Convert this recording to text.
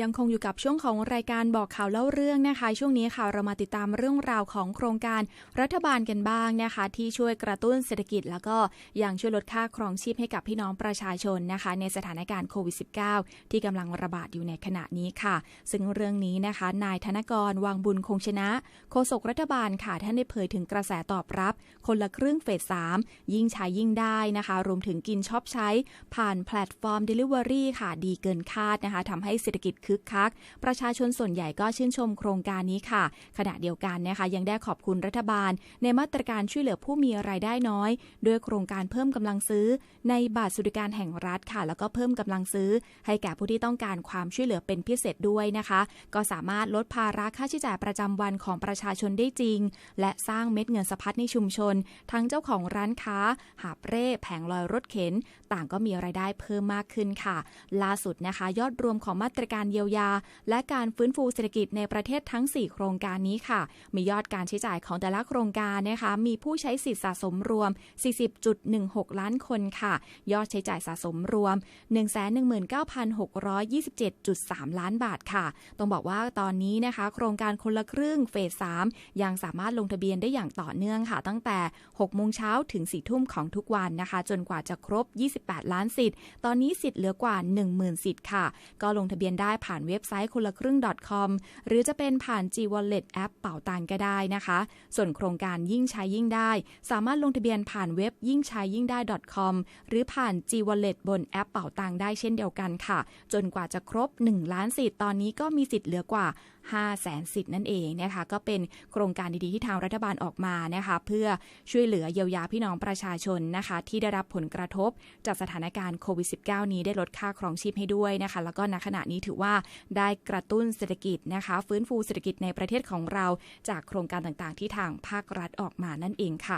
ยังคงอยู่กับช่วงของรายการบอกข่าวเล่าเรื่องนะคะ ช่วงนี้ค่ะเรามาติดตามเรื่องราวของโครงการรัฐบาลกันบ้างนะคะ ที่ช่วยกระตุ้นเศรษฐกิจ แล้วก็ยังช่วยลดค่าครองชีพให้กับพี่น้องประชาชนนะคะ ในสถานการณ์โควิด -19 ที่กำลังระบาดอยู่ในขณะนี้ค่ะ ซึ่งเรื่องนี้นะคะ นายธนกรวังบุญคงชนะโฆษกรัฐบาลค่ะท่านได้เผยถึงกระแสตอบรับ คนละครึ่งเฟส3ยิ่งใช้ยิ่งได้นะคะ รวมถึงกินชอบใช้ ผ่านแพลตฟอร์ม Delivery ค่ะดีเกินคาดนะคะทำให้เศรษฐกิจคึกคัก ประชาชนส่วนใหญ่ก็ชื่นชมโครงการนี้ค่ะ ขณะเดียวกันนะคะยังได้ขอบคุณรัฐบาล ในมาตรการช่วยเหลือผู้มีรายได้น้อย ด้วยโครงการเพิ่มกำลังซื้อ ในบัตรสวัสดิการแห่งรัฐค่ะ แล้วก็เพิ่มกำลังซื้อ ให้แก่ผู้ที่ต้องการความช่วยเหลือเป็นพิเศษด้วยนะคะ ก็สามารถลดภาระค่าใช้จ่ายประจำวันของประชาชนได้จริง และสร้างเม็ดเงินสะพัดในชุมชน ทั้งเจ้าของร้านค้า หาบเร่แผงลอยรถเข็น ต่างก็มีรายได้เพิ่มมากขึ้นค่ะ ล่าสุดนะคะ ยอดรวมของมาตรการเยียวยา และการฟื้นฟูเศรษฐกิจในประเทศทั้ง 4 โครงการนี้ค่ะ มียอดการใช้จ่ายของแต่ละโครงการนะคะมีผู้ใช้สิทธิ์สะสมรวม 40.16 ล้านคนค่ะ ยอดใช้จ่ายสะสมรวม 119,627.3 ล้านบาทค่ะ ต้องบอกว่าตอนนี้นะคะ โครงการคนละครึ่งเฟส 3 ยังสามารถลงทะเบียนได้อย่างต่อเนื่องค่ะ ตั้งแต่ 6 โมงเช้าถึง 4 ทุ่มของทุกวันนะคะ จนกว่าจะครบ 28 ล้านสิทธิ์ ตอนนี้สิทธิ์เหลือกว่า 10,000 สิทธิ์ค่ะ ก็ลงทะเบียนได้ผ่านเว็บไซต์คนละครึ่ง .com หรือจะเป็นผ่าน G Wallet แอปเป่าตังก็ได้นะคะ ส่วนโครงการยิ่งใช้ยิ่งได้ สามารถลงทะเบียนผ่านเว็บยิ่งใช้ยิ่งได้ .com หรือผ่าน G Wallet บนแอปเป่าตังได้เช่นเดียวกันค่ะ จนกว่าจะครบ 1 ล้านสิทธิ์ตอนนี้ก็มีสิทธิ์เหลือกว่า5แสนสิทธิ์นั่นเองนะคะ ก็เป็นโครงการดีๆที่ทางรัฐบาลออกมานะคะ เพื่อช่วยเหลือเยียวยาพี่น้องประชาชนนะคะ ที่ได้รับผลกระทบจากสถานการณ์โควิด -19 นี้ได้ลดค่าครองชีพให้ด้วยนะคะ แล้วก็ณขณะนี้ถือว่าว่าได้กระตุ้นเศรษฐกิจนะคะ ฟื้นฟูเศรษฐกิจในประเทศของเราจากโครงการต่างๆ ที่ทางภาครัฐออกมานั่นเองค่ะ